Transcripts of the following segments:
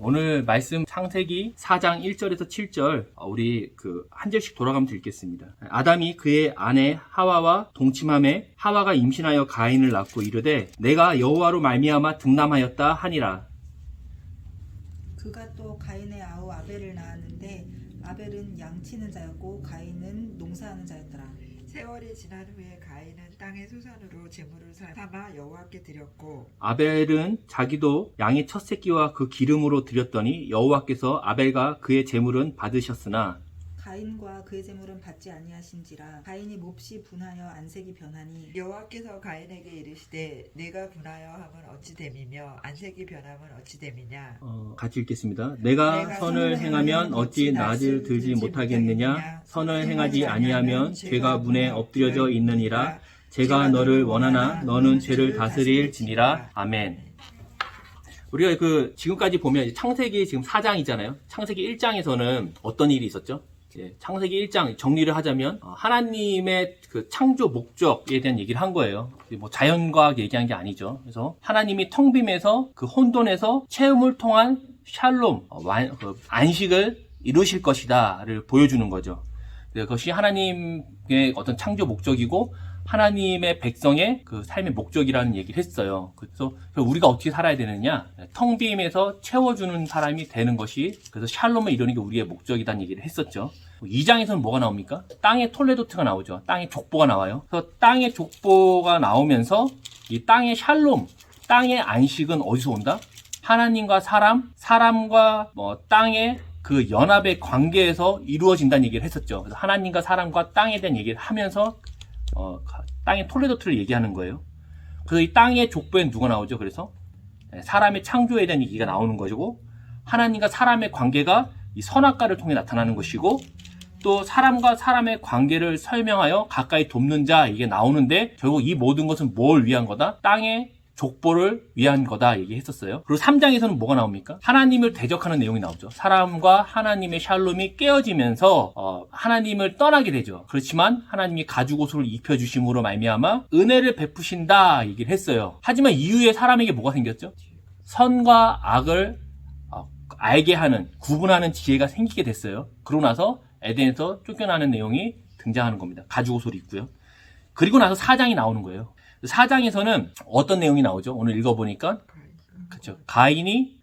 오늘 말씀 창세기 4장 1절에서 7절 어, 우리 그 한 절씩 돌아가면서 읽겠습니다. 아담이 그의 아내 하와와 동침함에 하와가 임신하여 가인을 낳고 이르되 내가 여호와로 말미암아 등남하였다 하니라. 그가 또 가인의 아우 아벨을 낳았는데 아벨은 양치는 자였고 가인은 농사하는 자였더라. 세월이 지난 후에 가인은 땅의 소산으로 제물을 삼아 여호와께 드렸고 아벨은 자기도 양의 첫 새끼와 그 기름으로 드렸더니 여호와께서 아벨과 그의 제물은 받으셨으나 가인과 그의 재물은 받지 아니하신지라 가인이 몹시 분하여 안색이 변하니 여호와께서 가인에게 이르시되 내가 분하여 함은 어찌 됨이며 안색이 변함은 어찌 됨이냐 어, 같이 읽겠습니다. 내가 내가 선을 행하면 어찌 낯을 들지 못하겠느냐? 선을 행하지 아니하면 죄가 문에 엎드려져 있느니라. 제가 너를 원하나 너는 죄를 다스릴지니라. 아멘. 우리가 그 지금까지 보면 창세기 지금 4장이잖아요. 창세기 1장에서는 어떤 일이 있었죠? 이제 창세기 1장 정리를 하자면 어, 하나님의 그 창조 목적에 대한 얘기를 한 거예요. 뭐 자연과학 얘기한 게 아니죠. 그래서 하나님이 텅 빔에서 그 혼돈에서 체험을 통한 샬롬 어, 완- 그 안식을 이루실 것이다를 보여주는 거죠. 네, 그것이 하나님의 어떤 창조 목적이고 하나님의 백성의 그 삶의 목적이라는 얘기를 했어요. 그래서 우리가 어떻게 살아야 되느냐? 텅 빔에서 채워주는 사람이 되는 것이 그래서 샬롬을 이루는 게 우리의 목적이라는 얘기를 했었죠. 2장에서는 뭐가 나옵니까? 땅의 톨레도트가 나오죠. 땅의 족보가 나와요. 그래서 땅의 족보가 나오면서 이 땅의 샬롬, 땅의 안식은 어디서 온다? 하나님과 사람, 사람과 뭐 땅의 그 연합의 관계에서 이루어진다는 얘기를 했었죠. 그래서 하나님과 사람과 땅에 대한 얘기를 하면서 어, 가- 땅의 톨레도트를 얘기하는 거예요. 그래서 이 땅의 족보엔 누가 나오죠? 그래서 예, 사람의 창조에 대한 얘기가 나오는 것이고 하나님과 사람의 관계가 이 선악과를 통해 나타나는 것이고 또 사람과 사람의 관계를 설명하여 가까이 돕는 자 이게 나오는데 결국 이 모든 것은 뭘 위한 거다? 땅의 족보를 위한 거다 얘기했었어요. 그리고 3장에서는 뭐가 나옵니까? 하나님을 대적하는 내용이 나오죠. 사람과 하나님의 샬롬이 깨어지면서 어, 하나님을 떠나게 되죠. 그렇지만 하나님이 가죽옷을 입혀 주심으로 말미암아 은혜를 베푸신다 얘기를 했어요. 하지만 이후에 사람에게 뭐가 생겼죠? 선과 악을 어, 알게 하는 구분하는 지혜가 생기게 됐어요. 그러고 나서 에덴에서 쫓겨나는 내용이 등장하는 겁니다. 가죽옷을 입고요. 그리고 나서 4장이 나오는 거예요. 4장에서는 어떤 내용이 나오죠? 오늘 읽어보니까 그렇죠. 가인이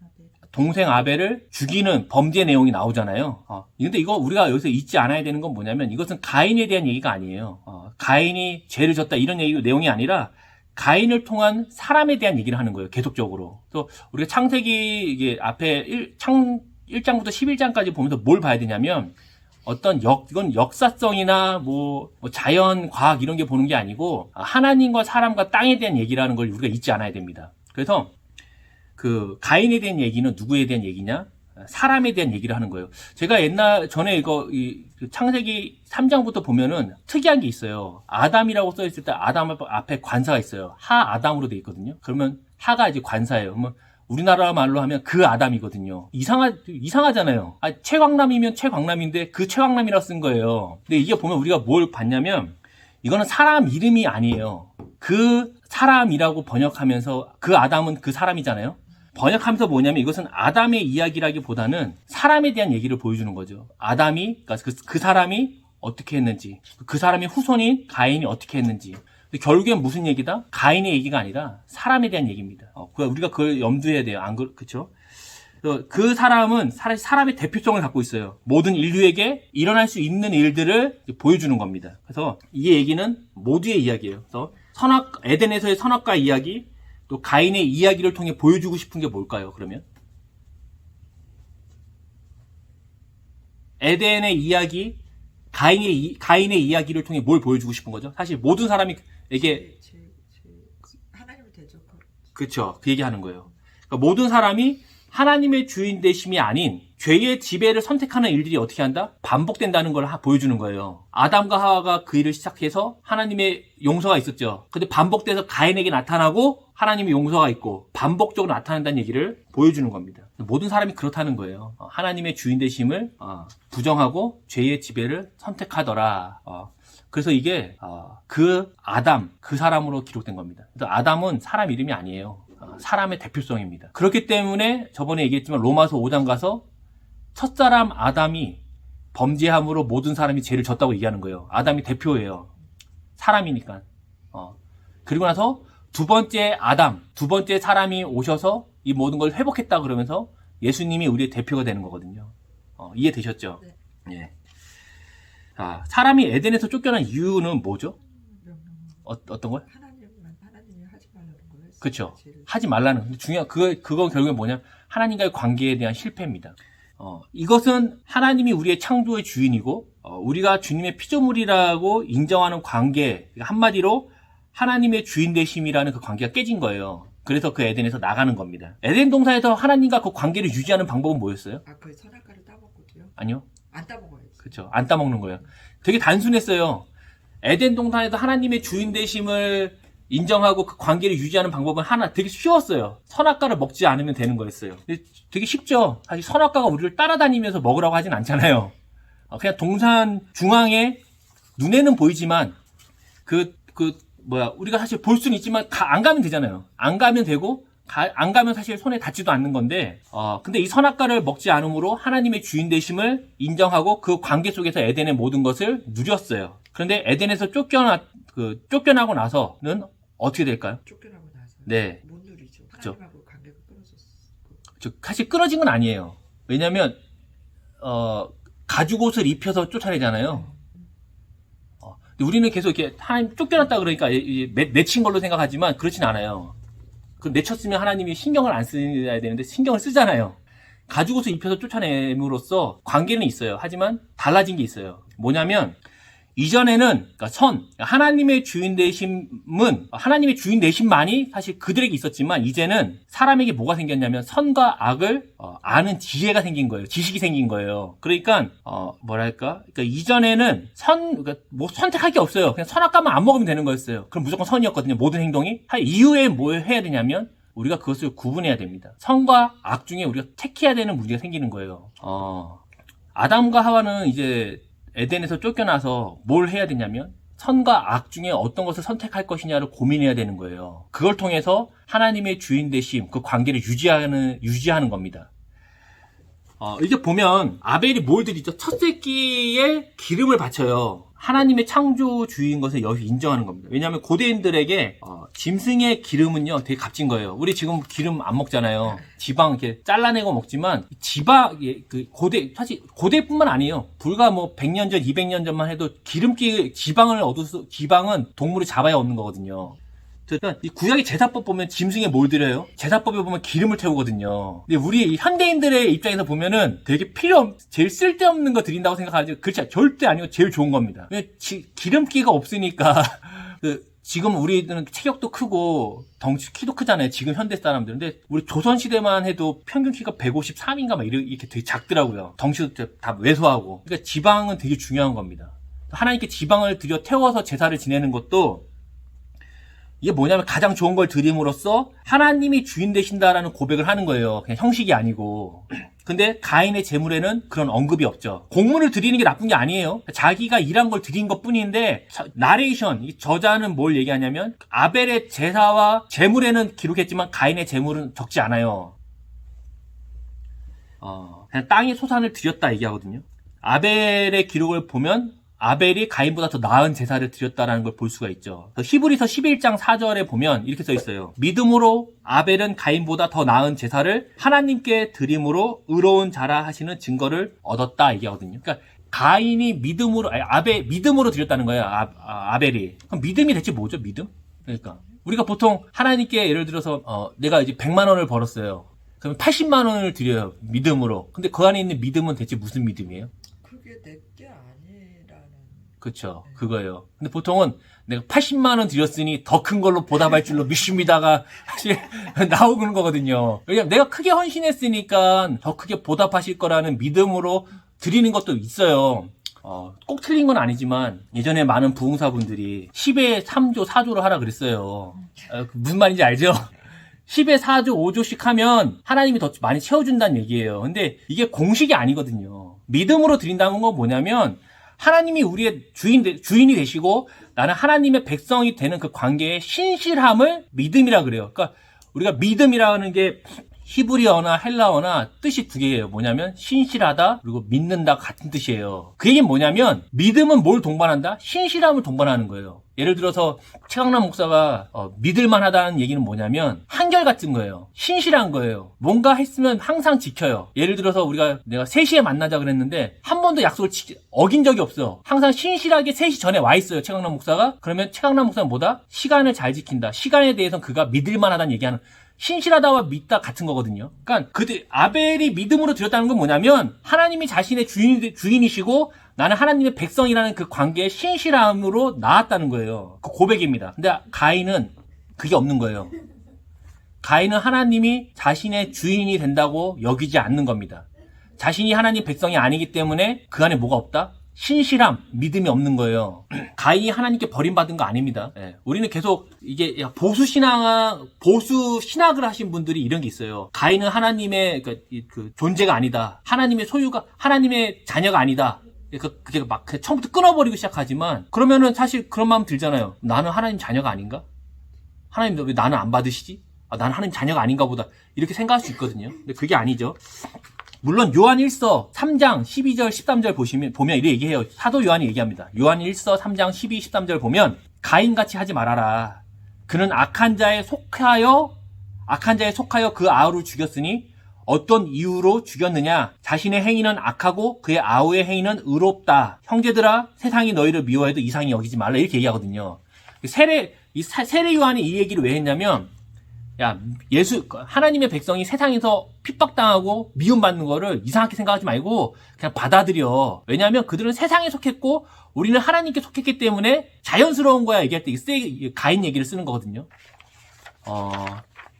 동생 아벨을 죽이는 범죄 내용이 나오잖아요. 어, 근데 이거 우리가 여기서 잊지 않아야 되는 건 뭐냐면 이것은 가인에 대한 얘기가 아니에요. 어, 가인이 죄를 졌다 이런 얘기, 내용이 아니라 가인을 통한 사람에 대한 얘기를 하는 거예요. 계속적으로. 또 우리가 창세기 이게 앞에 1, 창 1장부터 11장까지 보면서 뭘 봐야 되냐면 어떤 역, 이건 역사성이나 뭐, 뭐 자연, 과학 이런 게 보는 게 아니고 하나님과 사람과 땅에 대한 얘기라는 걸 우리가 잊지 않아야 됩니다. 그래서 그 가인에 대한 얘기는 누구에 대한 얘기냐? 사람에 대한 얘기를 하는 거예요. 제가 옛날 전에 이거 이그 창세기 3장부터 보면은 특이한 게 있어요. 아담이라고 써 있을 때 아담 앞에 관사가 있어요. 하 아담으로 돼 있거든요. 그러면 하가 이제 관사예요. 그러면 우리나라 말로 하면 그 아담이거든요. 이상하 이상하잖아요. 아, 최광남이면 최광남인데 그 최광남이라 쓴 거예요. 근데 이게 보면 우리가 뭘 봤냐면 이거는 사람 이름이 아니에요. 그 사람이라고 번역하면서 그 아담은 그 사람이잖아요. 번역하면서 뭐냐면 이것은 아담의 이야기라기보다는 사람에 대한 얘기를 보여주는 거죠. 아담이 그러니까 그, 그 사람이 어떻게 했는지 그 사람의 후손인 가인이 어떻게 했는지 결국엔 무슨 얘기다? 가인의 얘기가 아니라 사람에 대한 얘기입니다. 어, 그- 우리가 그걸 염두해야 돼요. 안 그, 그쵸? 그 사람은 사- 사람의 대표성을 갖고 있어요. 모든 인류에게 일어날 수 있는 일들을 보여주는 겁니다. 그래서 이 얘기는 모두의 이야기예요. 그래서 선악 에덴에서의 선악과 이야기, 또 가인의 이야기를 통해 보여주고 싶은 게 뭘까요? 그러면 에덴의 이야기, 가인의 이- 가인의 이야기를 통해 뭘 보여주고 싶은 거죠? 사실 모든 사람이 제, 하나님을 대적하고 그렇죠. 그 얘기하는 거예요. 그러니까 모든 사람이 하나님의 주인 되심이 아닌 죄의 지배를 선택하는 일들이 어떻게 한다? 반복된다는 걸 하- 보여주는 거예요. 아담과 하와가 그 일을 시작해서 하나님의 용서가 있었죠. 근데 반복돼서 가인에게 나타나고 하나님의 용서가 있고 반복적으로 나타난다는 얘기를 보여주는 겁니다. 모든 사람이 그렇다는 거예요. 어, 하나님의 주인 되심을 어, 부정하고 죄의 지배를 선택하더라. 어, 그래서 이게 어, 그 아담 그 사람으로 기록된 겁니다. 아담은 사람 이름이 아니에요. 어, 사람의 대표성입니다. 그렇기 때문에 저번에 얘기했지만 로마서 5장 가서 첫 사람 아담이 범죄함으로 모든 사람이 죄를 졌다고 얘기하는 거예요. 아담이 대표예요. 사람이니까. 어. 그리고 나서 두 번째 아담, 두 번째 사람이 오셔서 이 모든 걸 회복했다 그러면서 예수님이 우리의 대표가 되는 거거든요. 어, 이해되셨죠? 예. 자, 사람이 에덴에서 쫓겨난 이유는 뭐죠? 어, 어떤 걸? 하나님만 하나님이 하지 말라는 거예요. 죄를. 하지 말라는. 중요한, 그거, 그거 결국엔 뭐냐? 하나님과의 관계에 대한 실패입니다. 어, 이것은 하나님이 우리의 창조의 주인이고, 어, 우리가 주님의 피조물이라고 인정하는 관계, 그러니까 한마디로 하나님의 주인 되심이라는 그 관계가 깨진 거예요. 그래서 그 에덴에서 나가는 겁니다. 에덴 동산에서 하나님과 그 관계를 유지하는 방법은 뭐였어요? 아, 그 선악과를 따먹고도요? 아니요. 안 따먹어야지. 그렇죠. 안 따먹는 거예요. 되게 단순했어요. 에덴 동산에서 하나님의 주인 되심을 인정하고 그 관계를 유지하는 방법은 하나 되게 쉬웠어요. 선악과를 먹지 않으면 되는 거였어요. 되게 쉽죠. 사실 선악과가 우리를 따라다니면서 먹으라고 하진 않잖아요. 어, 그냥 동산 중앙에 눈에는 보이지만 그, 그, 뭐야, 우리가 사실 볼 수는 있지만 가- 안 가면 되잖아요. 안 가면 되고, 가- 안 가면 사실 손에 닿지도 않는 건데, 어, 근데 이 선악과를 먹지 않으므로 하나님의 주인 되심을 인정하고 그 관계 속에서 에덴의 모든 것을 누렸어요. 그런데 에덴에서 쫓겨나, 그, 쫓겨나고 나서는 어떻게 될까요? 쫓겨나고 나서 네. 못 누리죠. 그쵸. 하나님하고 관계가 끊어졌어. 즉, 사실 끊어진 건 아니에요. 왜냐면, 어, 가죽 옷을 입혀서 쫓아내잖아요. 어, 근데 우리는 계속 이렇게 하나님 쫓겨났다 그러니까 이- 이 맺힌 걸로 생각하지만 그렇진 않아요. 그 맺혔으면 하나님이 신경을 안 써야 되는데 신경을 쓰잖아요. 옷을 입혀서 쫓아냄으로써 관계는 있어요. 하지만 달라진 게 있어요. 뭐냐면 이전에는 그러니까 선 하나님의 주인 되심은 하나님의 주인 되심만이 사실 그들에게 있었지만 이제는 사람에게 뭐가 생겼냐면 선과 악을 어, 아는 지혜가 생긴 거예요. 지식이 생긴 거예요. 그러니까 어, 뭐랄까? 그러니까 이전에는 선 그러니까 뭐 선택할 게 없어요. 그냥 선악과만 안 먹으면 되는 거였어요. 그럼 무조건 선이었거든요. 모든 행동이. 하- 이후에 뭘 해야 되냐면 우리가 그것을 구분해야 됩니다. 선과 악 중에 우리가 택해야 되는 문제가 생기는 거예요. 어, 아담과 하와는 이제 에덴에서 쫓겨나서 뭘 해야 되냐면 선과 악 중에 어떤 것을 선택할 것이냐를 고민해야 되는 거예요. 그걸 통해서 하나님의 주인 되심, 그 관계를 유지하는, 유지하는 겁니다. 어, 이제 보면 아벨이 뭘 드리죠? 첫 새끼에 기름을 바쳐요. 하나님의 창조주인 것을 여기 인정하는 겁니다. 왜냐하면 고대인들에게 어, 짐승의 기름은요 되게 값진 거예요. 우리 지금 기름 안 먹잖아요. 지방 이렇게 잘라내고 먹지만 지방 예, 그 고대 사실 고대뿐만 아니에요. 불과 뭐 100년 전, 200년 전만 해도 기름기 지방을 얻을 수 지방은 동물이 잡아야 얻는 거거든요. 그러니까 이 구약의 제사법 보면 짐승에 뭘 드려요? 제사법에 보면 기름을 태우거든요. 근데 우리 이 현대인들의 입장에서 보면은 되게 필요 없, 제일 쓸데없는 거 드린다고 생각하지 그렇지 않- 절대 아니고 제일 좋은 겁니다. 왜 지- 기름기가 없으니까 그 지금 우리는 체격도 크고 덩치 키도 크잖아요. 지금 현대 사람들. 근데 우리 조선 시대만 해도 평균 키가 153인가 막 이렇게 되게 작더라고요. 덩치도 다 왜소하고. 그러니까 지방은 되게 중요한 겁니다. 하나님께 지방을 들여 태워서 제사를 지내는 것도 이게 뭐냐면 가장 좋은 걸 드림으로써 하나님이 주인 되신다라는 고백을 하는 거예요. 그냥 형식이 아니고. 근데 가인의 재물에는 그런 언급이 없죠. 공물을 드리는 게 나쁜 게 아니에요. 자기가 일한 걸 드린 것 뿐인데 자- 나레이션 이 저자는 뭘 얘기하냐면 아벨의 제사와 재물에는 기록했지만 가인의 재물은 적지 않아요. 어, 그냥 땅의 소산을 드렸다 얘기하거든요. 아벨의 기록을 보면 아벨이 가인보다 더 나은 제사를 드렸다라는 걸 볼 수가 있죠. 히브리서 11장 4절에 보면 이렇게 써 있어요. 믿음으로 아벨은 가인보다 더 나은 제사를 하나님께 드림으로 의로운 자라 하시는 증거를 얻었다 얘기하거든요. 그러니까 가인이 믿음으로 아니, 아벨 믿음으로 드렸다는 거예요. 아, 벨이 그럼 믿음이 대체 뭐죠? 믿음? 그러니까 우리가 보통 하나님께 예를 들어서 어, 내가 이제 100만 원을 벌었어요. 그러면 80만 원을 드려요. 믿음으로. 근데 그 안에 있는 믿음은 대체 무슨 믿음이에요? 그게 아니라는 그쵸. 그거예요. 근데 보통은 내가 80만 원 드렸으니 더 큰 걸로 보답할 줄로 믿습니다가 사실 나오는 거거든요. 왜냐면 내가 크게 헌신했으니까 더 크게 보답하실 거라는 믿음으로 드리는 것도 있어요. 어, 꼭 틀린 건 아니지만 예전에 많은 부흥사분들이 10에 3조, 4조를 하라 그랬어요. 어, 무슨 말인지 알죠? 10에 4조, 5조씩 하면 하나님이 더 많이 채워준다는 얘기예요. 근데 이게 공식이 아니거든요. 믿음으로 드린다는 건 뭐냐면 하나님이 우리의 주인, 되- 주인이 되시고 나는 하나님의 백성이 되는 그 관계의 신실함을 믿음이라 그래요. 그러니까 우리가 믿음이라는 게 히브리어나 헬라어나 뜻이 두 개예요. 뭐냐면 신실하다 그리고 믿는다 같은 뜻이에요. 그 얘기는 뭐냐면 믿음은 뭘 동반한다? 신실함을 동반하는 거예요. 예를 들어서 최강남 목사가 어, 믿을만하다는 얘기는 뭐냐면 한결 같은 거예요. 신실한 거예요. 뭔가 했으면 항상 지켜요. 예를 들어서 우리가 내가 3시에 만나자 그랬는데 한 번도 약속을 지, 어긴 적이 없어. 항상 신실하게 3시 전에 와 있어요. 최강남 목사가. 그러면 최강남 목사는 뭐다? 시간을 잘 지킨다. 시간에 대해서 그가 믿을만하다는 얘기하는 신실하다와 믿다 같은 거거든요. 그러니까 그들 아벨이 믿음으로 드렸다는 건 뭐냐면 하나님이 자신의 주인 주인이시고 나는 하나님의 백성이라는 그 관계에 신실함으로 나왔다는 거예요. 그 고백입니다. 근데 가인은 그게 없는 거예요. 가인은 하나님이 자신의 주인이 된다고 여기지 않는 겁니다. 자신이 하나님 백성이 아니기 때문에 그 안에 뭐가 없다? 신실함, 믿음이 없는 거예요. 가인이 하나님께 버림받은 거 아닙니다. 예, 우리는 계속 이게 야, 보수 신앙, 보수 신학을 하신 분들이 이런 게 있어요. 가인은 하나님의 그, 이- 그 존재가 아니다. 하나님의 소유가 하나님의 자녀가 아니다. 그, 그게 막 처음부터 끊어버리고 시작하지만 그러면은 사실 그런 마음 들잖아요. 나는 하나님 자녀가 아닌가? 하나님 왜 나는 안 받으시지? 아, 나는 하나님 자녀가 아닌가 보다. 이렇게 생각할 수 있거든요. 근데 그게 아니죠. 물론 요한 1서 3장 12절 13절 보시면 보면 이렇게 얘기해요. 사도 요한이 얘기합니다. 요한 1서 3장 12 13절 보면 가인같이 하지 말아라. 그는 악한 자에 속하여 악한 자에 속하여 그 아우를 죽였으니 어떤 이유로 죽였느냐? 자신의 행위는 악하고 그의 아우의 행위는 의롭다. 형제들아, 세상이 너희를 미워해도 이상히 여기지 말라. 이렇게 얘기하거든요. 세례, 이 사- 세례 요한이 이 얘기를 왜 했냐면, 야, 예수, 하나님의 백성이 세상에서 핍박당하고 미움받는 거를 이상하게 생각하지 말고 그냥 받아들여. 왜냐하면 그들은 세상에 속했고 우리는 하나님께 속했기 때문에 자연스러운 거야 얘기할 때 가인 얘기를 쓰는 거거든요. 어,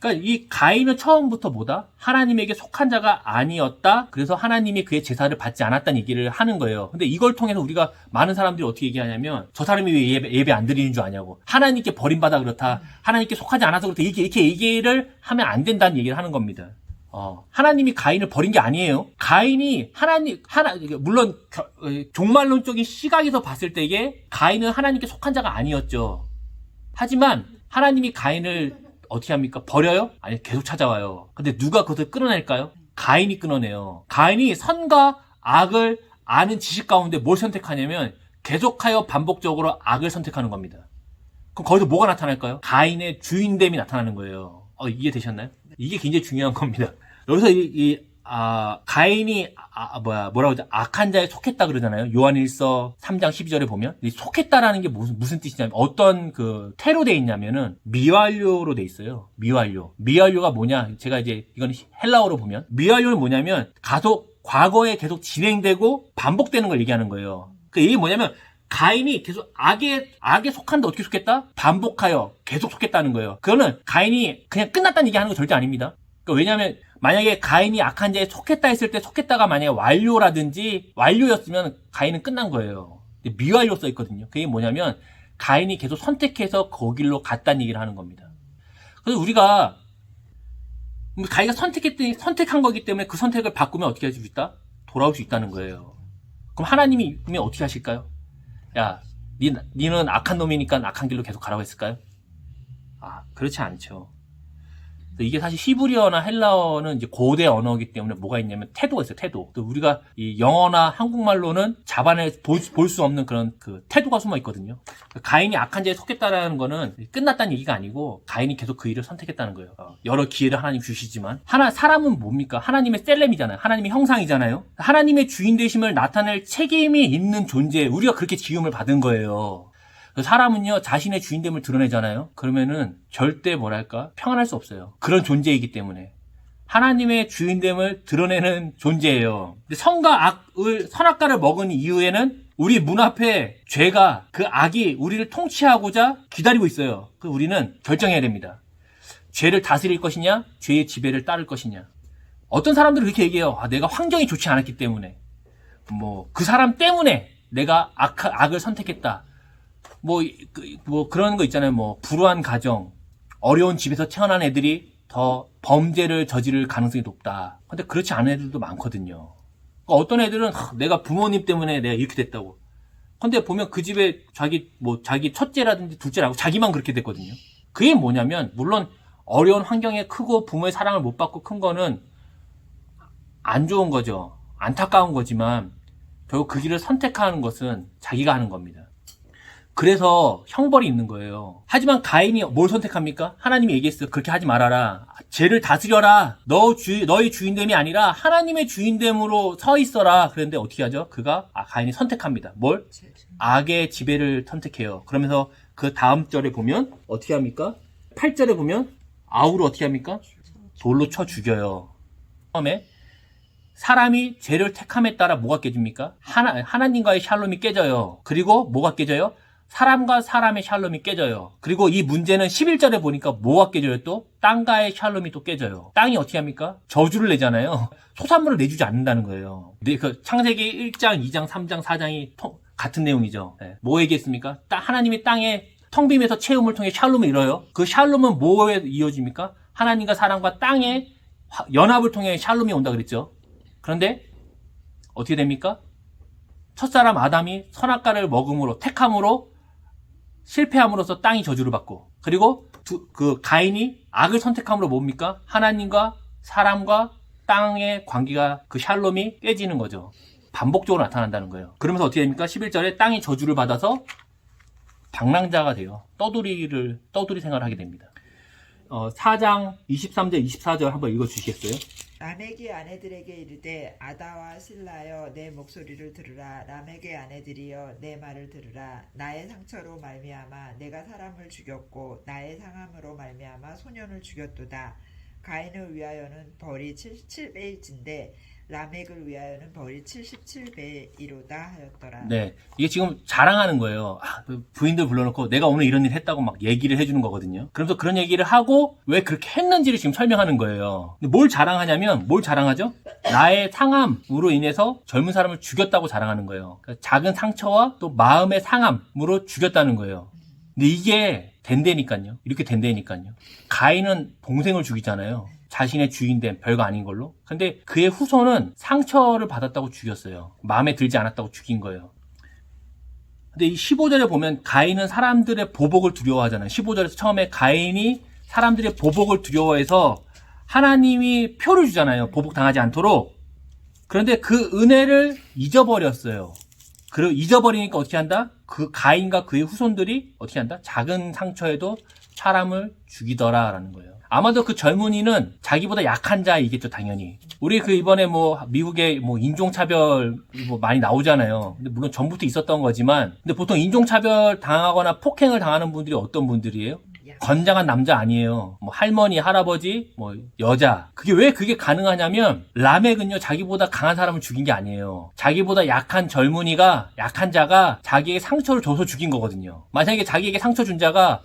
그러니까 이 가인은 처음부터 뭐다? 하나님에게 속한 자가 아니었다. 그래서 하나님이 그의 제사를 받지 않았다는 얘기를 하는 거예요. 근데 이걸 통해서 우리가 많은 사람들이 어떻게 얘기하냐면 저 사람이 왜 예배, 예배 안 드리는 줄 아냐고. 하나님께 버림받아 그렇다. 하나님께 속하지 않아서 그렇다. 이렇게, 이렇게 얘기를 하면 안 된다는 얘기를 하는 겁니다. 어, 하나님이 가인을 버린 게 아니에요. 가인이 하나님, 하나, 물론 겨- 어, 종말론적인 시각에서 봤을 때에 가인은 하나님께 속한 자가 아니었죠. 하지만 하나님이 가인을 어떻게 합니까? 버려요? 아니, 계속 찾아와요. 근데 누가 그것을 끊어낼까요? 가인이 끊어내요. 가인이 선과 악을 아는 지식 가운데 뭘 선택하냐면 계속하여 반복적으로 악을 선택하는 겁니다. 그럼 거기서 뭐가 나타날까요? 가인의 주인됨이 나타나는 거예요. 어, 이해되셨나요? 이게 굉장히 중요한 겁니다. 여기서 이, 이, 아, 가인이, 아, 아, 뭐야, 뭐라고 하죠? 악한 자에 속했다 그러잖아요. 요한 1서 3장 12절에 보면. 이 속했다라는 게 무슨, 무슨 뜻이냐면, 어떤 그, 태로 돼 있냐면은, 미완료로 돼 있어요. 미완료. 미완료가 뭐냐? 제가 이제, 이건 헬라어로 보면, 미완료는 뭐냐면, 가속, 과거에 계속 진행되고 반복되는 걸 얘기하는 거예요. 그 이게 뭐냐면, 가인이 계속 악에, 악에 속한데 어떻게 속했다? 반복하여 계속 속했다는 거예요. 그거는 가인이 그냥 끝났다는 얘기 하는 거 절대 아닙니다. 그러니까 왜냐하면 만약에 가인이 악한 자에 속했다 했을 때 속했다가 만약에 완료라든지 완료였으면 가인은 끝난 거예요. 미완료 써 있거든요. 그게 뭐냐면 가인이 계속 선택해서 거길로 갔다는 얘기를 하는 겁니다. 그래서 우리가 뭐 가인가 선택했더니 선택한 거기 때문에 그 선택을 바꾸면 어떻게 할 수 있다? 돌아올 수 있다는 거예요. 그럼 하나님이 어떻게 하실까요? 야, 니, 니는 악한 놈이니까 악한 길로 계속 가라고 했을까요? 아, 그렇지 않죠. 이게 사실 히브리어나 헬라어는 이제 고대 언어이기 때문에 뭐가 있냐면 태도가 있어요, 태도. 또 우리가 이 영어나 한국말로는 자반에 볼수 없는 그런 그 태도가 숨어 있거든요. 가인이 악한 자에 속했다라는 거는 끝났다는 얘기가 아니고 가인이 계속 그 일을 선택했다는 거예요. 어, 여러 기회를 하나님 주시지만 하나 사람은 뭡니까? 하나님의 셀렘이잖아요. 하나님의 형상이잖아요. 하나님의 주인 되심을 나타낼 책임이 있는 존재. 우리가 그렇게 지음을 받은 거예요. 그 사람은요 자신의 주인됨을 드러내잖아요. 그러면은 절대 뭐랄까 평안할 수 없어요. 그런 존재이기 때문에 하나님의 주인됨을 드러내는 존재예요. 선과 악을 선악과를 먹은 이후에는 우리 문 앞에 죄가 그 악이 우리를 통치하고자 기다리고 있어요. 그 우리는 결정해야 됩니다. 죄를 다스릴 것이냐, 죄의 지배를 따를 것이냐. 어떤 사람들은 그렇게 얘기해요. 아, 내가 환경이 좋지 않았기 때문에, 뭐 그 사람 때문에 내가 악, 악을 선택했다. 뭐, 그, 뭐 그런 거 있잖아요. 뭐 불우한 가정, 어려운 집에서 태어난 애들이 더 범죄를 저지를 가능성이 높다. 근데 그렇지 않은 애들도 많거든요. 그러니까 어떤 애들은 하, 내가 부모님 때문에 내가 이렇게 됐다고. 근데 보면 그 집에 자기 뭐 자기 첫째라든지 둘째라고 자기만 그렇게 됐거든요. 그게 뭐냐면 물론 어려운 환경에 크고 부모의 사랑을 못 받고 큰 거는 안 좋은 거죠. 안타까운 거지만 결국 그 길을 선택하는 것은 자기가 하는 겁니다. 그래서 형벌이 있는 거예요. 하지만 가인이 뭘 선택합니까? 하나님이 얘기했어요. 그렇게 하지 말아라. 죄를 다스려라. 너 주, 너의 주인됨이 아니라 하나님의 주인됨으로 서 있어라. 그런데 어떻게 하죠? 그가 아, 가인이 선택합니다. 뭘? 악의 지배를 선택해요. 그러면서 그 다음 절에 보면 어떻게 합니까? 8절에 보면 아우를 어떻게 합니까? 돌로 쳐 죽여요. 처음에 사람이 죄를 택함에 따라 뭐가 깨집니까? 하나, 하나님과의 샬롬이 깨져요. 그리고 뭐가 깨져요? 사람과 사람의 샬롬이 깨져요. 그리고 이 문제는 11절에 보니까 뭐가 깨져요 또? 땅과의 샬롬이 또 깨져요. 땅이 어떻게 합니까? 저주를 내잖아요. 소산물을 내주지 않는다는 거예요. 네, 그 창세기 1장, 2장, 3장, 4장이 같은 내용이죠. 네. 뭐 얘기했습니까? 땅- 하나님이 땅에 텅 빔에서 채움을 통해 샬롬을 이뤄요. 그 샬롬은 뭐에 이어집니까? 하나님과 사람과 땅의 화- 연합을 통해 샬롬이 온다 그랬죠. 그런데 어떻게 됩니까? 첫사람 아담이 선악과를 먹음으로 택함으로 실패함으로써 땅이 저주를 받고 그리고 두- 그 가인이 악을 선택함으로 뭡니까? 하나님과 사람과 땅의 관계가 그 샬롬이 깨지는 거죠. 반복적으로 나타난다는 거예요. 그러면서 어떻게 됩니까? 11절에 땅이 저주를 받아서 방랑자가 돼요. 떠돌이를 떠돌이 생활을 하게 됩니다. 어, 4장 23절 24절 한번 읽어 주시겠어요? 라멕이 아내들에게 이르되 아다와 실라여 내 목소리를 들으라. 라멕의 아내들이여 내 말을 들으라. 나의 상처로 말미암아 내가 사람을 죽였고 나의 상함으로 말미암아 소년을 죽였도다. 가인을 위하여는 벌이 77배일진데 라멕을 위하여는 벌이 77배이로다 하였더라 네. 이게 지금 자랑하는 거예요. 아, 그 부인들 불러놓고 내가 오늘 이런 일 했다고 막 얘기를 해주는 거거든요. 그러면서 그런 얘기를 하고 왜 그렇게 했는지를 지금 설명하는 거예요. 근데 뭘 자랑하냐면 뭘 자랑하죠? 나의 상함으로 인해서 젊은 사람을 죽였다고 자랑하는 거예요. 그러니까 작은 상처와 또 마음의 상함으로 죽였다는 거예요. 근데 이게 된다니까요. 이렇게 된다니까요. 가인은 동생을 죽이잖아요. 자신의 주인된 별거 아닌 걸로. 근데 그의 후손은 상처를 받았다고 죽였어요. 마음에 들지 않았다고 죽인 거예요. 근데 이 15절에 보면 가인은 사람들의 보복을 두려워하잖아요. 15절에서 처음에 가인이 사람들의 보복을 두려워해서 하나님이 표를 주잖아요. 보복 당하지 않도록. 그런데 그 은혜를 잊어버렸어요. 그리고 잊어버리니까 어떻게 한다? 그 가인과 그의 후손들이 어떻게 한다? 작은 상처에도 사람을 죽이더라라는 거예요. 아마도 그 젊은이는 자기보다 약한 자이겠죠, 당연히. 우리 그 이번에 뭐 미국의 뭐 인종차별 뭐 많이 나오잖아요. 근데 물론 전부터 있었던 거지만, 근데 보통 인종차별 당하거나 폭행을 당하는 분들이 어떤 분들이에요? 건장한 남자 아니에요. 뭐 할머니, 할아버지, 뭐 여자. 그게 왜 그게 가능하냐면 라멕은요 자기보다 강한 사람을 죽인 게 아니에요. 자기보다 약한 젊은이가 약한 자가 자기에게 상처를 줘서 죽인 거거든요. 만약에 자기에게 상처 준 자가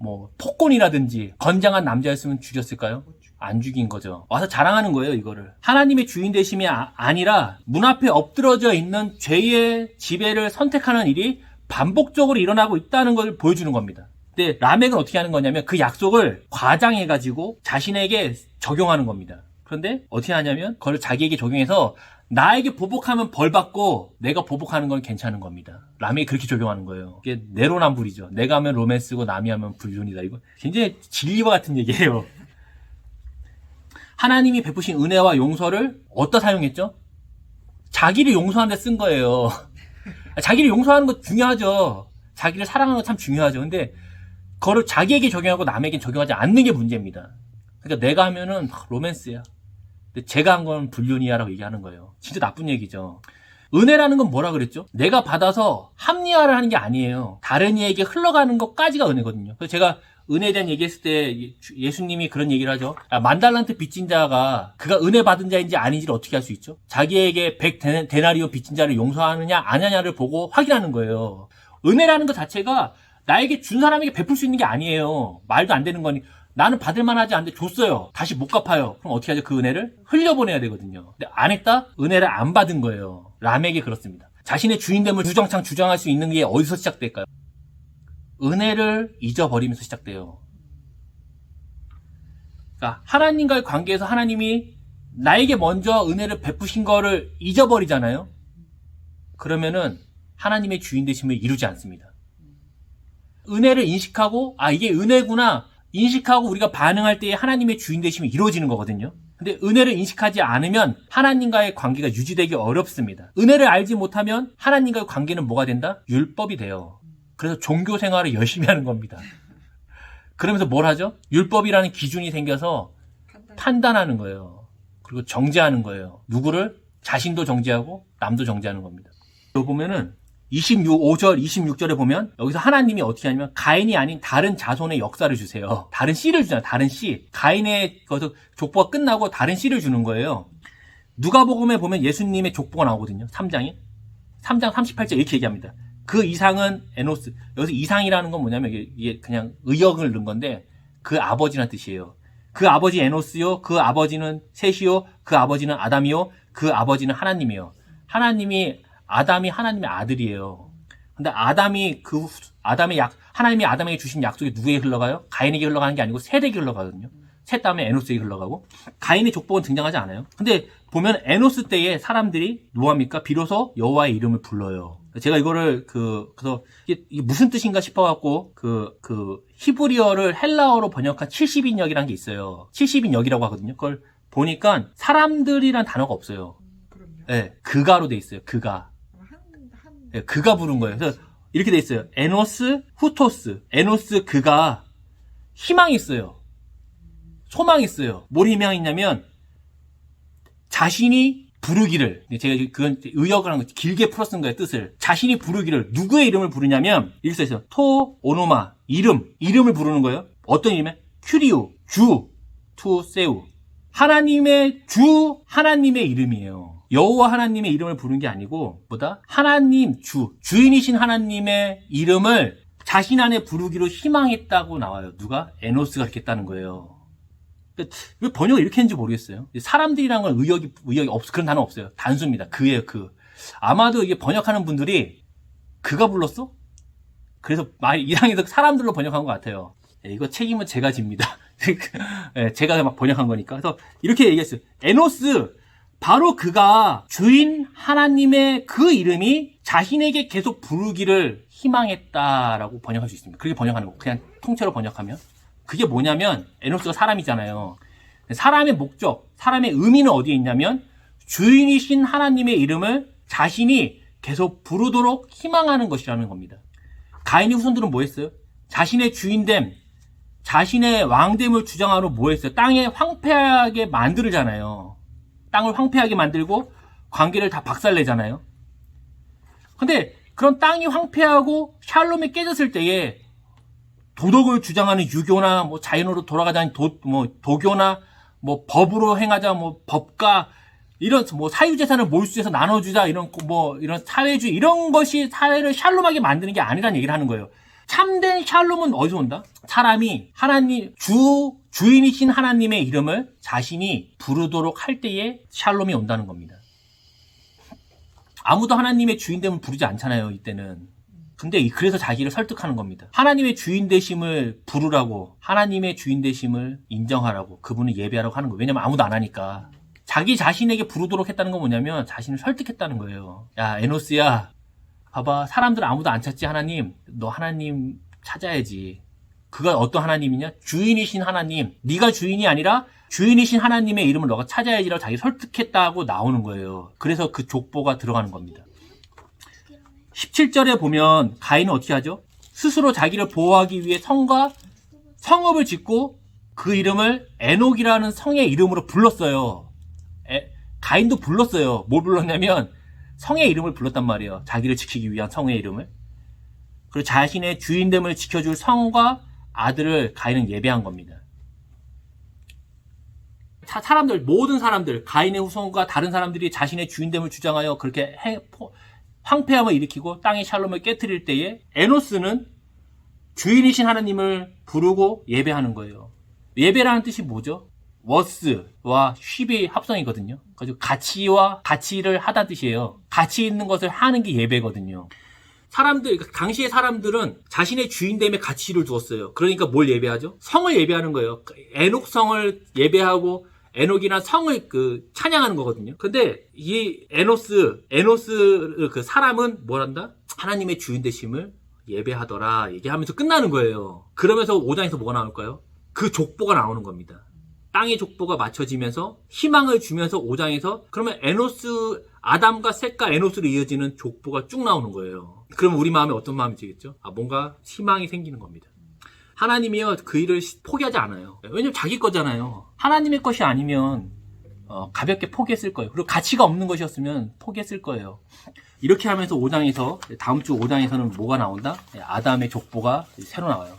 뭐 폭군이라든지 건장한 남자였으면 죽였을까요? 안 죽인 거죠. 와서 자랑하는 거예요, 이거를. 하나님의 주인 되심이 아, 아니라 문 앞에 엎드러져 있는 죄의 지배를 선택하는 일이 반복적으로 일어나고 있다는 걸 보여주는 겁니다. 근데 라멕은 어떻게 하는 거냐면 그 약속을 과장해가지고 자신에게 적용하는 겁니다. 그런데 어떻게 하냐면 그걸 자기에게 적용해서 나에게 보복하면 벌 받고 내가 보복하는 건 괜찮은 겁니다. 라멕이 그렇게 적용하는 거예요. 이게 내로남불이죠. 내가 하면 로맨스고 남이 하면 불륜이다. 이거 굉장히 진리와 같은 얘기예요. 하나님이 베푸신 은혜와 용서를 어디다 사용했죠? 자기를 용서하는 데 쓴 거예요. 자기를 용서하는 거 중요하죠. 자기를 사랑하는 거 참 중요하죠. 근데 그거를 자기에게 적용하고 남에게 적용하지 않는 게 문제입니다. 그러니까 내가 하면은 로맨스야. 근데 제가 한 건 불륜이야라고 얘기하는 거예요. 진짜 나쁜 얘기죠. 은혜라는 건 뭐라 그랬죠? 내가 받아서 합리화를 하는 게 아니에요. 다른 이에게 흘러가는 것까지가 은혜거든요. 그래서 제가 은혜에 대한 얘기했을 때 예- 예수님이 그런 얘기를 하죠. 아, 만달란트 빚진 자가 그가 은혜 받은 자인지 아닌지를 어떻게 할수 있죠? 자기에게 100 데나- 데나리오 빚진 자를 용서하느냐 아냐냐를 보고 확인하는 거예요. 은혜라는 것 자체가 나에게 준 사람에게 베풀 수 있는 게 아니에요. 말도 안 되는 거니 나는 받을 만하지 않는데 줬어요. 다시 못 갚아요. 그럼 어떻게 하죠? 그 은혜를 흘려보내야 되거든요. 근데 안 했다? 은혜를 안 받은 거예요. 람에게 그렇습니다. 자신의 주인됨을 주장창 주장할 수 있는 게 어디서 시작될까요? 은혜를 잊어버리면서 시작돼요. 그러니까 하나님과의 관계에서 하나님이 나에게 먼저 은혜를 베푸신 거를 잊어버리잖아요. 그러면은 하나님의 주인 되심을 이루지 않습니다. 은혜를 인식하고 아 이게 은혜구나 인식하고 우리가 반응할 때 하나님의 주인 되심이 이루어지는 거거든요. 근데 은혜를 인식하지 않으면 하나님과의 관계가 유지되기 어렵습니다. 은혜를 알지 못하면 하나님과의 관계는 뭐가 된다? 율법이 돼요. 그래서 종교 생활을 열심히 하는 겁니다. 그러면서 뭘 하죠? 율법이라는 기준이 생겨서 판단하는 거예요. 그리고 정죄하는 거예요. 누구를? 자신도 정죄하고 남도 정죄하는 겁니다. 여기 보면은 26, 5절, 26절에 보면 여기서 하나님이 어떻게 하냐면 가인이 아닌 다른 자손의 역사를 주세요. 다른 씨를 주잖아요. 다른 씨. 가인의 거기서 족보가 끝나고 다른 씨를 주는 거예요. 누가복음에 보면 예수님의 족보가 나오거든요. 3장에. 3장 38절 이렇게 얘기합니다. 그 이상은 에노스. 여기서 이상이라는 건 뭐냐면 이게 그냥 의역을 넣은 건데 그 아버지란 뜻이에요. 그 아버지 에노스요. 그 아버지는 셋이요. 그 아버지는 아담이요. 그 아버지는 하나님이요. 하나님이 아담이 하나님의 아들이에요. 근데 아담이 그 후- 아담의 약 하나님이 아담에게 주신 약속이 누구에게 흘러가요? 가인에게 흘러가는 게 아니고 셋에게 흘러가거든요. 셋 다음에 에노스에게 흘러가고 가인의 족복은 등장하지 않아요. 근데 보면 에노스 때에 사람들이 뭐합니까? 비로소 여호와의 이름을 불러요. 제가 이거를 그 그래서 이게, 무슨 뜻인가 싶어갖고 그그 히브리어를 헬라어로 번역한 70인역이라는 게 있어요. 70인역이라고 하거든요. 그걸 보니까 사람들이란 단어가 없어요. 예, 그가로 돼 있어요. 그가. 예, 그가 부른 거예요. 그래서 이렇게 돼 있어요. 에노스 후토스. 에노스 그가 희망이 있어요. 소망이 있어요. 뭘 희망이 있냐면 자신이 부르기를 제가 그건 의역을 한 거 길게 풀어 쓴 거예요 뜻을 자신이 부르기를 누구의 이름을 부르냐면 이렇게 써 있어요 토 오노마 이름 이름을 부르는 거예요 어떤 이름에 큐리우 주 투세우 하나님의 주 하나님의 이름이에요 여호와 하나님의 이름을 부르는 게 아니고 뭐다 하나님 주 주인이신 하나님의 이름을 자신 안에 부르기로 희망했다고 나와요 누가 에노스가 그렇게 했다는 거예요 왜 번역을 이렇게 했는지 모르겠어요. 사람들이란 건 의역이, 의역이 없, 그런 단어 없어요. 단수입니다. 그예요, 그. 아마도 이게 번역하는 분들이 그가 불렀어? 그래서 말 이상해서 사람들로 번역한 것 같아요. 예, 이거 책임은 제가 집니다. 예, 제가 막 번역한 거니까. 그래서 이렇게 얘기했어요. 에노스, 바로 그가 주인 하나님의 그 이름이 자신에게 계속 부르기를 희망했다라고 번역할 수 있습니다. 그렇게 번역하는 거. 그냥 통째로 번역하면. 그게 뭐냐면 에노스가 사람이잖아요. 사람의 목적, 사람의 의미는 어디에 있냐면 주인이신 하나님의 이름을 자신이 계속 부르도록 희망하는 것이라는 겁니다. 가인의 후손들은 뭐 했어요? 자신의 주인됨, 자신의 왕됨을 주장하러 뭐 했어요? 땅에 황폐하게 만들잖아요. 땅을 황폐하게 만들고 관계를 다 박살내잖아요. 근데 그런 땅이 황폐하고 샬롬이 깨졌을 때에 도덕을 주장하는 유교나 뭐 자연으로 돌아가자는 도, 뭐 도교나 뭐 법으로 행하자 뭐 법과 이런 뭐 사유재산을 몰수해서 나눠주자 이런 뭐 이런 사회주의 이런 것이 사회를 샬롬하게 만드는 게 아니라는 얘기를 하는 거예요. 참된 샬롬은 어디서 온다? 사람이 하나님 주 주인이신 하나님의 이름을 자신이 부르도록 할 때에 샬롬이 온다는 겁니다. 아무도 하나님의 주인 됨을 부르지 않잖아요, 이때는. 근데 이- 그래서 자기를 설득하는 겁니다. 하나님의 주인 되심을 부르라고, 하나님의 주인 되심을 인정하라고, 그분을 예배하라고 하는 거예요. 왜냐면 아무도 안 하니까. 자기 자신에게 부르도록 했다는 건 뭐냐면 자신을 설득했다는 거예요. 야, 에노스야. 봐봐. 사람들 아무도 안 찾지, 하나님. 너 하나님 찾아야지. 그가 어떤 하나님이냐? 주인이신 하나님. 네가 주인이 아니라 주인이신 하나님의 이름을 너가 찾아야지라고 자기 설득했다고 나오는 거예요. 그래서 그 족보가 들어가는 겁니다. 17절에 보면 가인은 어떻게 하죠? 스스로 자기를 보호하기 위해 성과 성읍을 짓고 그 이름을 에녹이라는 성의 이름으로 불렀어요. 에, 가인도 불렀어요. 뭘 불렀냐면 성의 이름을 불렀단 말이에요. 자기를 지키기 위한 성의 이름을. 그리고 자신의 주인됨을 지켜줄 성과 아들을 가인은 예배한 겁니다. 사- 사람들 모든 사람들 가인의 후손과 다른 사람들이 자신의 주인됨을 주장하여 그렇게 해- 포- 황폐함을 일으키고 땅의 샬롬을 깨뜨릴 때에 에노스는 주인이신 하나님을 부르고 예배하는 거예요. 예배라는 뜻이 뭐죠? 워스와 쉽의 합성이거든요. 그래서 가치와 가치를 하다 뜻이에요. 가치 있는 것을 하는 게 예배거든요. 사람들, 그러니까 당시의 사람들은 자신의 주인됨에 가치를 두었어요. 그러니까 뭘 예배하죠? 성을 예배하는 거예요. 에녹성을 예배하고 에녹이란 성을 그 찬양하는 거거든요. 근데 이 에노스, 에노스 그 사람은 뭘 한다? 하나님의 주인 되심을 예배하더라 얘기하면서 끝나는 거예요. 그러면서 5장에서 뭐가 나올까요? 그 족보가 나오는 겁니다. 땅의 족보가 맞춰지면서 희망을 주면서 5장에서 그러면 에노스 아담과 셋과 에노스로 이어지는 족보가 쭉 나오는 거예요. 그럼 우리 마음에 어떤 마음이 들겠죠? 아 뭔가 희망이 생기는 겁니다. 하나님이요 그 일을 시- 포기하지 않아요. 왜냐면 자기 거잖아요. 하나님의 것이 아니면 어, 가볍게 포기했을 거예요. 그리고 가치가 없는 것이었으면 포기했을 거예요. 이렇게 하면서 5장에서 다음 주 5장에서는 뭐가 나온다? 네, 아담의 족보가 새로 나와요.